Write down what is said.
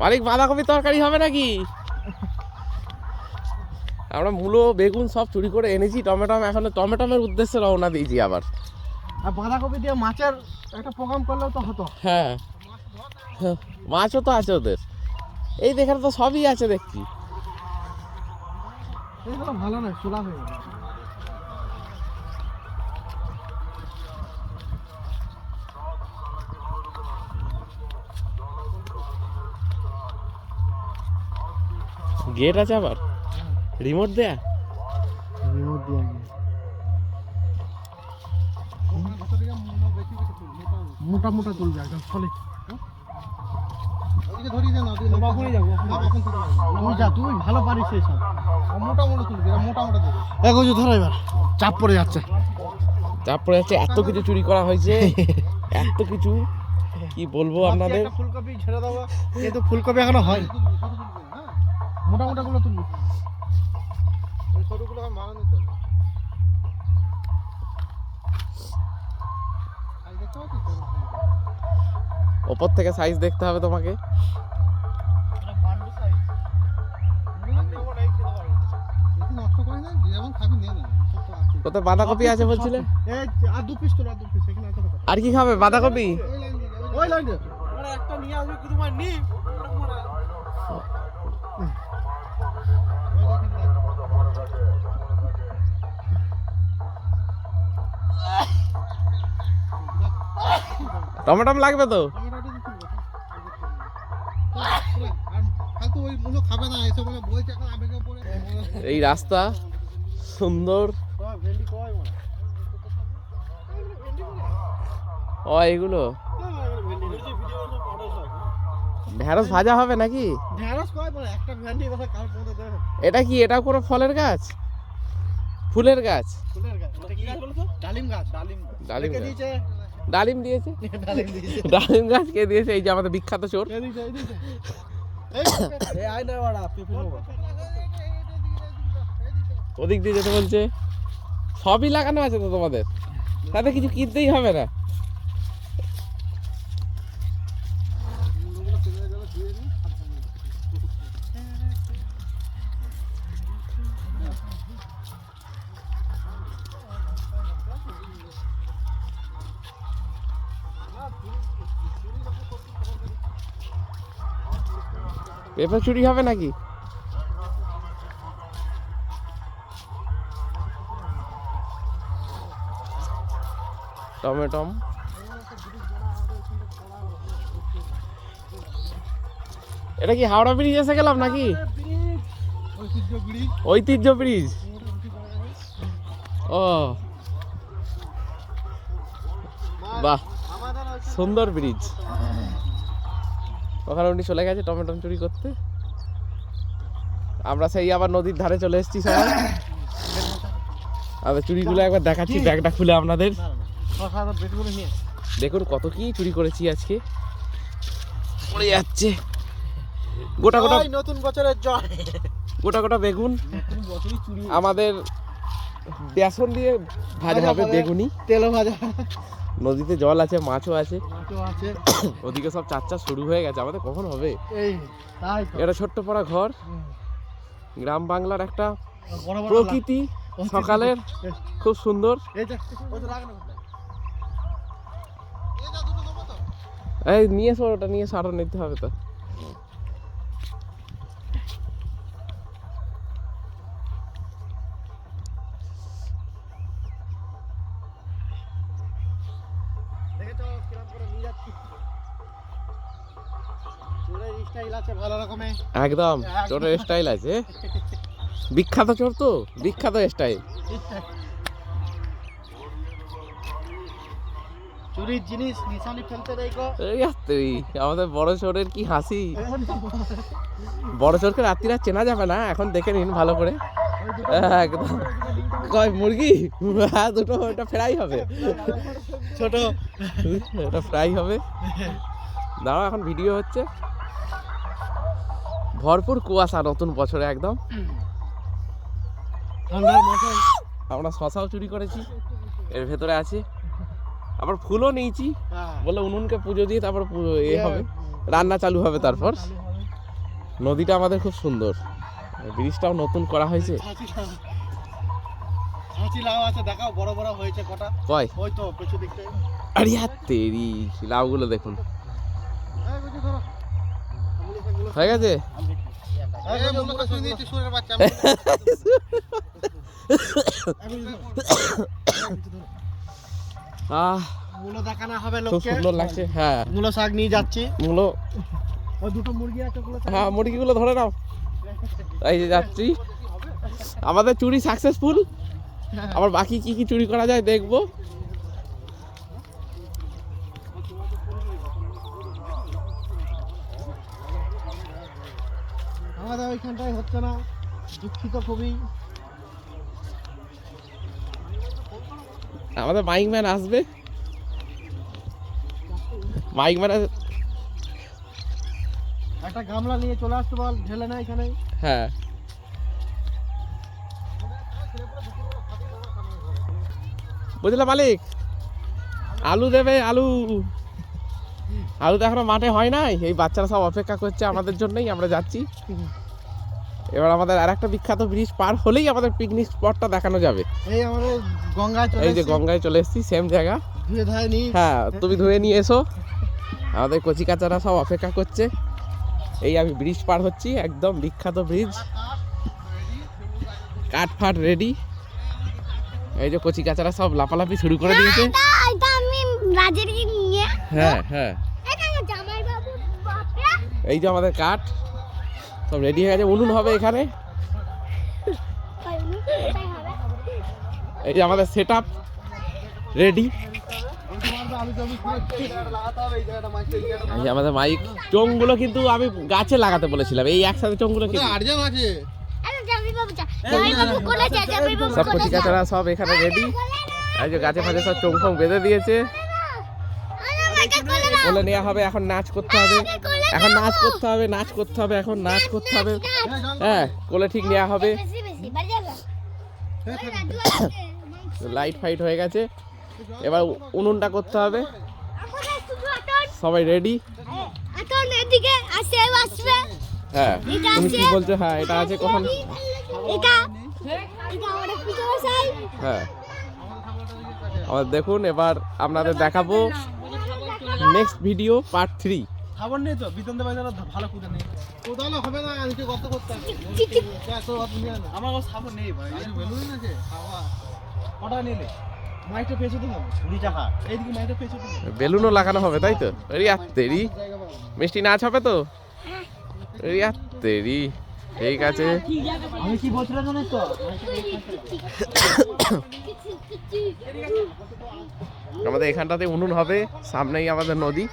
মালিক বাঁধাকপি তরকারি হবে নাকি? আমরা মূলো বেগুন সব চুরি করে এনেছি টমেটম এখন টমেটমের উদ্দেশ্যে রওনা দিয়েছি আবার। আর বাঁধাকপি দিয়ে মাছের একটা প্রোগ্রাম করলেও তো হতো। হ্যাঁ। হ্যাঁ, মাছও তো আছে ওদের। এই দেখেন তো সবই আছে দেখছি। ভালো নয় চুলা হয়ে গেট আছে আবার? রিমোট দেয়া? রিমোট দিয়ে মোটা মোটা তুলবে একদম সলিড তুই যা তুই ভালো পারিস সেই সব মোটা মোটা তুলবি মোটা মোটা দেবে এক ধরো এবার। চাপ পড়ে যাচ্ছে। এত কিছু চুরি করা হয়েছে। এত কিছু। কি বলব আপনাদের? ফুলকপি ছেড়ে দেবো কিন্তু ফুলকপি এখনও হয়। মোটা মোটা গুলো তুলবি ছোটগুলো মারানো চলবে ওপর থেকে সাইজ দেখতে হবে তোমাকে। কোথায় বাঁধাকপি আছে বলছিলে? এই আর দু পিস তোলা দু পিস এখানে আছে তো আর কি খাবে? বাঁধাকপি? ওই লাইন দিয়ে। আরে একটা নিয়ে আসবি তোমার নি টমেটম লাগবে তো? এই রাস্তা সুন্দর। ও এগুলো? ঢেঁড়স ভাজা হবে নাকি? ঢেঁড়স কয় মানে একটা ভেন্ডি কথা কার পড়ে দেবে? এটা কি এটা কোনো ফলের গাছ? ফুলের গাছ? ফুলের গাছ। এটা কি গাছ বলতো ডালিম গাছ। ডালিম ডালিম কে দিয়েছে? ডালিম দিয়েছে? ডালিম দিয়েছে। ডালিম গাছ কে দিয়েছে? এই যে আমাদের বিখ্যাত চোর। কে দিয়েছে? এই দিয়েছে। এই আই না বাড়া পেপে ওদিক দিয়ে যেতে বলছে। সবই লাগানো আছে তো তোমাদের? তাতে কিছু কিনতেই হবে না। পেঁপে চুরি হবে নাকি? টমেটম এটা কি হাওড়া ব্রিজ এসে গেলাম নাকি? ঐতিহ্য ব্রিজ। ও। বাহ, সুন্দর ব্রিজ। ওখানে উনি চলে গেছে টমেটম চুরি করতে। আমরা সেই আবার নদীর ধারে চলে এসেছি সবাই। আমরা চুরিগুলো একবার দেখাচ্ছি ব্যাগটা খুলে আপনাদের। দেখুন কত কি চুরি করেছি আজকে। পড়ে যাচ্ছে। গোটা গোটা নতুন বছরের জয় গোটা গোটা বেগুন। আমাদের বেসন দিয়ে ভাজা হবে। বেগুনি। তেলও ভাজা নদীতে জল আছে মাছও আছে। মাছও আছে। ওদিকে সব চার চাচ্চা শুরু হয়ে গেছে আমাদের কখন হবে? এই তাই এটা ছোট্ট পড়া ঘর। গ্রাম বাংলার একটা প্রকৃতি সকালের খুব সুন্দর? এই নিয়ে এসো ওটা নিয়ে সারো নিতে হবে তো। দেখেছ কিরম করে নিয়ে যাচ্ছি। চোরের স্টাইল আছে ভালো রকমের। একদম চোরের স্টাইল আছে। বিখ্যাত চোর তো বিখ্যাত স্টাইল চুরির জিনিস নিশানি ফেলতে দেয় এই আমাদের বড় চোরের কি হাসি? বড় চোরকে রাত্রিরা চেনা যাবে না এখন দেখে নিন ভালো করে। একদম। কয় মুরগি? হ্যাঁ দুটো ওটা ফ্রাই হবে। ছোট এটা ফ্রাই হবে। দাঁড়াও এখন ভিডিও হচ্ছে। ভরপুর কুয়াশা নতুন বছরে একদম। আমরা শশাও চুরি করেছি এর ভেতরে আছে। আবার ফুলও নিয়েছি হ্যাঁ। বলে উনুনকে পুজো দিয়ে তারপর এ হবে। রান্না চালু হবে তারপর নদীটা আমাদের খুব সুন্দর। ব্রিজটাও নতুন করা হয়েছে। লাউ আছে দেখাও বড় বড় হয়েছে কটা। কয়? ওই তো আরে হাত তেরি লাউগুলো দেখুন। হয়ে গেছে? আহ মূলো দেখানো হবে লোককে। সুন্দর লাগছে হ্যাঁ। মূলো শাক নিয়ে যাচ্ছি। মূলো। ওই দুটো মুরগি আছে ওগুলো হ্যাঁ মুরগিগুলো ধরে নাও। এই যে যাচ্ছি। আমাদের চুরি সাকসেসফুল আবার বাকি কি কি চুরি করা যায় দেখব। আমাদের ওইখানটায় হচ্ছে না দুঃখিত খুবই। আমাদের মাইক ম্যান আসবে। মাইক ম্যান একটা গামলা নিয়ে চলে আসতে বল ঢেলে না এখানে। হ্যাঁ। বুঝলে মালিক? আলু দেবে আলু। আলু তো এখনও মাঠে হয় নাই। এই বাচ্চারা সব অপেক্ষা করছে আমাদের জন্যই আমরা যাচ্ছি। এবার আমাদের আর একটা বিখ্যাত ব্রিজ পার হলেই আমাদের পিকনিক স্পটটা দেখানো যাবে। এই গঙ্গায় চলে এই যে গঙ্গায় চলে এসেছি সেম জায়গা। ধুয়ে ধায় নি। হ্যাঁ তুমি ধুয়ে নিয়ে এসো। আমাদের কচি কাচারা সব অপেক্ষা করছে। এই আমি ব্রিজ পার হচ্ছি একদম বিখ্যাত ব্রিজ। কাঠ ফাট রেডি এই যে কচি কাচারা সব লাপালাপি শুরু করে দিয়েছে। আমি রাজের নিয়ে। হ্যাঁ হ্যাঁ। এই যে আমাদের কাঠ সব রেডি হয়ে গেছে। উনুন হবে এখানে। এই যে আমাদের সেট আপ রেডি আলু জমি পুরো লাগাতে হবে। এই জায়গাটা মাছটা এই জায়গাটা এই যে আমাদের মাইক চোঙগুলো কিন্তু আমি গাছে লাগাতে বলেছিলাম। এই একসাথে চোঙগুলো কিন্তু আরে সব কোলে কচি যা সব এখানে রেডি এই যে গাছে ফাছে সব চোং ফোং বেঁধে দিয়েছে আরে বলে নেওয়া হবে এখন নাচ করতে হবে এখন নাচ করতে হবে নাচ করতে হবে এখন নাচ করতে হবে হ্যাঁ কোলে ঠিক নেওয়া হবে লাইট ফাইট হয়ে গেছে এবার উনুনটা করতে হবে সবাই রেডি হ্যাঁ। এটা তুমি কি আছে। বলছো? হ্যাঁ এটা আছে কখন? এটা এটা হ্যাঁ। দেখুন এবার আপনাদের দেখাবো নেক্সট ভিডিও পার্ট থ্রি খাবার নেই তো? বিতন দেবাই ভালো কুদে নেই। কোদালো হবে না আজকে গর্ত করতে হবে। এত গর্ত নিয়ে না আমার কাছে নেই ভাই। বেলুন আছে খাওয়া। কটা নিলে? মাইকটা পেছু তো হবে কুড়ি এইদিকে মাইকটা পেছু তো বেলুনও লাগানো হবে তাই তো? জায়গা মিষ্টি নাচ হবে তো? তেরি ঠিক আছে। আমাদের এখানটাতে উনুন হবে সামনেই আমাদের নদী।